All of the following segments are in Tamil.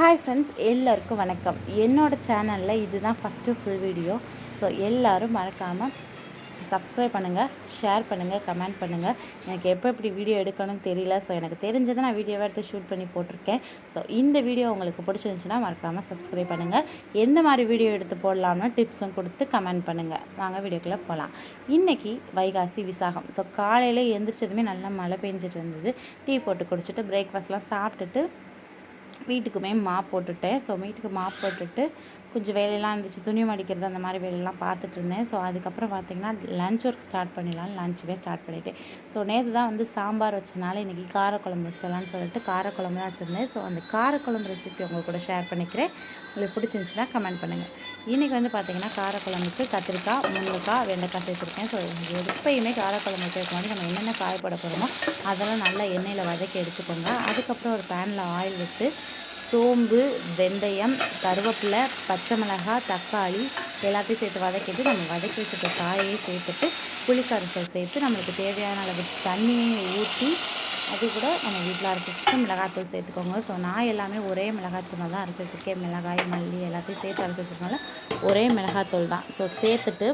ஹாய் ஃப்ரெண்ட்ஸ் எல்லாருக்கும் வணக்கம். என்னோடய சேனலில் இதுதான் ஃபஸ்ட்டு ஃபுல் வீடியோ ஸோ எல்லோரும் மறக்காமல் சப்ஸ்கிரைப் பண்ணுங்கள் ஷேர் பண்ணுங்கள் கமெண்ட் பண்ணுங்கள் எனக்கு எப்போ எப்படி வீடியோ எடுக்கணும்னு தெரியல. ஸோ எனக்கு தெரிஞ்சதை நான் வீடியோவை எடுத்து ஷூட் பண்ணி போட்டிருக்கேன். ஸோ இந்த வீடியோ உங்களுக்கு பிடிச்சிருந்துச்சுன்னா மறக்காமல் சப்ஸ்கிரைப் பண்ணுங்கள் எந்த மாதிரி வீடியோ எடுத்து போடலாம்னு டிப்ஸும் கொடுத்து கமெண்ட் பண்ணுங்கள் வாங்க வீடியோக்குள்ளே போகலாம் இன்றைக்கி வைகாசி விசாகம். ஸோ காலையில் எந்திரிச்சதுமே நல்லா மழை பெஞ்சிட்டு இருந்தது. டீ போட்டு குடிச்சிட்டு பிரேக்ஃபாஸ்ட்லாம் சாப்பிட்டுட்டு வீட்டுக்குமே மாப் போட்டுட்டேன். ஸோ வீட்டுக்கு மாப் போட்டுட்டு கொஞ்சம் வேலையெல்லாம் இருந்துச்சு. துணி மடிக்கிறது அந்த மாதிரி வேலையெல்லாம் பார்த்துட்டு இருந்தேன். ஸோ அதுக்கப்புறம் பார்த்திங்கன்னா லஞ்ச் ஒர்க் ஸ்டார்ட் பண்ணிடலாம் லஞ்சுமே ஸ்டார்ட் பண்ணிவிட்டேன் ஸோ நேற்று தான் வந்து சாம்பார் வச்சனால இன்றைக்கி காரக்குழம்பு வச்சலான்னு சொல்லிட்டு காரக்குழம்பு தான் வச்சுருந்தேன். ஸோ அந்த காரக்குழம்பு ரெசிபி உங்கள் கூட ஷேர் பண்ணிக்கிறேன். உங்களுக்கு பிடிச்சிருந்துச்சுன்னா கமெண்ட் பண்ணுங்கள் இன்றைக்கி வந்து பார்த்திங்கன்னா காரக்குழம்புக்கு கத்திரிக்காய் முருங்கைக்காய் வெண்டைக்காய் சேர்த்துருக்கேன். ஸோ எப்பயுமே காரக்குழம்பு வைக்கிறதுக்கு வந்து நம்ம என்னென்ன காயப்பட போகிறோமோ அதெல்லாம் நல்லா எண்ணெயில் வதக்கி எடுத்துக்கோங்க. அதுக்கப்புறம் ஒரு பேனில் ஆயில் விட்டு சோம்பு வெந்தயம் கருவேப்பிலை பச்சை மிளகாய் தக்காளி எல்லாத்தையும் சேர்த்து வதக்கிட்டு நம்ம வதக்கி வச்சுருக்க காயையே சேர்த்துட்டு புளிக்கரைசல் சேர்த்து நம்மளுக்கு தேவையான அளவு தண்ணியை ஊற்றி அது கூட நம்ம வீட்டில் அரைச்சி வச்சுட்டு மிளகாத்தூள் சேர்த்துக்கோங்க. ஸோ நான் எல்லாமே ஒரே மிளகாத்தூள் தான் அரைச்சி வச்சுருக்கேன். மிளகாய் மல்லி எல்லாத்தையும் சேர்த்து அரைச்சி வச்சுருக்கனால ஒரே மிளகாத்தூள் தான். ஸோ சேர்த்துட்டு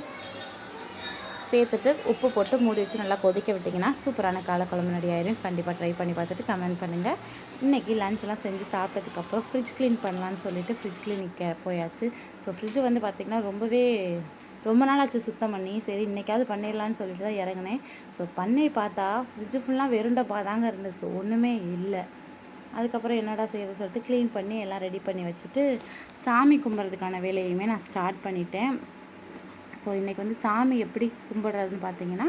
சேர்த்துட்டு உப்பு போட்டு மூடி வச்சு நல்லா கொதிக்க விட்டிங்கன்னா சூப்பரான காலக்குழம்பு ரெடி ஆயிரும். கண்டிப்பாக ட்ரை பண்ணி பார்த்துட்டு கமெண்ட் பண்ணுங்கள் இன்றைக்கி லஞ்செலாம் செஞ்சு சாப்பிட்டதுக்கப்புறம் ஃப்ரிட்ஜ் க்ளீன் பண்ணலான்னு சொல்லிட்டு ஃப்ரிட்ஜ் க்ளீனிக்க போயாச்சு. ஸோ ஃப்ரிட்ஜு வந்து பார்த்திங்கன்னா ரொம்பவே ரொம்ப நாள் ஆச்சு சுத்தம் பண்ணி. சரி இன்றைக்காவது பண்ணிடலான்னு சொல்லிட்டு தான் இறங்கினேன். ஸோ பண்ணி பார்த்தா ஃப்ரிட்ஜு ஃபுல்லாக வெறுண்டப்பா தாங்க இருந்திருக்கு. ஒன்றுமே இல்லை. அதுக்கப்புறம் என்னடா செய்யறது சொல்லிட்டு க்ளீன் பண்ணி எல்லாம் ரெடி பண்ணி வச்சுட்டு சாமி கும்பிட்றதுக்கான வேலையுமே நான் ஸ்டார்ட் பண்ணிட்டேன். ஸோ இன்றைக்கி வந்து சாமி எப்படி கும்பிட்றதுன்னு பார்த்தீங்கன்னா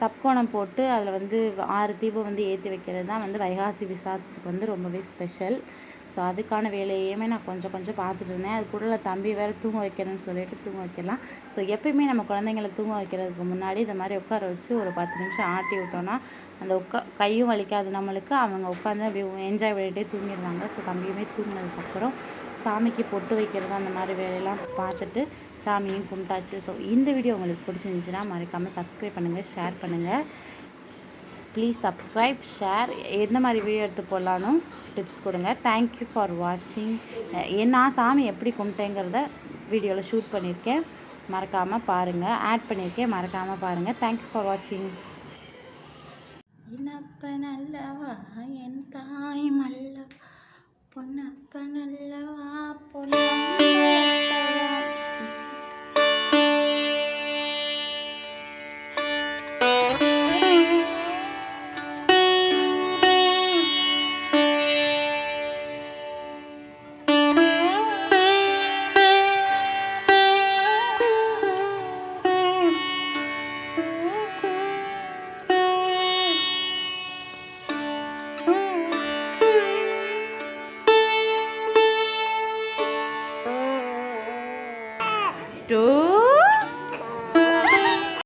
சப்கோணம் போட்டு அதில் வந்து ஆறு தீபம் வந்து ஏற்றி வைக்கிறது தான் வந்து வைகாசி விசாதத்துக்கு வந்து ரொம்பவே ஸ்பெஷல். ஸோ அதுக்கான வேலையுமே நான் கொஞ்சம் கொஞ்சம் பார்த்துட்டு இருந்தேன். அது கூட தம்பி வேறு தூங்க வைக்கணும்னு சொல்லிட்டு தூங்க வைக்கலாம். ஸோ எப்பயுமே நம்ம குழந்தைங்கள தூங்க வைக்கிறதுக்கு முன்னாடி இந்த மாதிரி உட்கார வச்சு ஒரு பத்து நிமிஷம் ஆட்டி விட்டோன்னா அந்த உட்கா கையும் வலிக்காது நம்மளுக்கு. அவங்க உட்காந்து அப்படியே என்ஜாய் பண்ணிகிட்டே தூங்கிடுவாங்க. ஸோ தம்பியுமே தூங்கினதுக்கப்புறம் சாமிக்கு பொட்டு வைக்கிறது அந்த மாதிரி வேலையெல்லாம் பார்த்துட்டு சாமியும் கும்பிட்டாச்சு. ஸோ இந்த வீடியோ உங்களுக்கு பிடிச்சிருந்துச்சுன்னா மறக்காமல் சப்ஸ்கிரைப் பண்ணுங்கள் ஷேர் பண்ணுங்கள் ப்ளீஸ் சப்ஸ்கிரைப் ஷேர் எந்த மாதிரி வீடியோ எடுத்து போடலான்னு டிப்ஸ் கொடுங்க. தேங்க்யூ ஃபார் வாட்சிங் நான் சாமி எப்படி கும்பிட்டேங்கிறத வீடியோவில் ஷூட் பண்ணியிருக்கேன். மறக்காமல் பாருங்கள் ஆட் பண்ணியிருக்கேன். மறக்காமல் பாருங்கள் தேங்க்யூ ஃபார் வாட்சிங் இனப்பனல்லவா நல்லவா to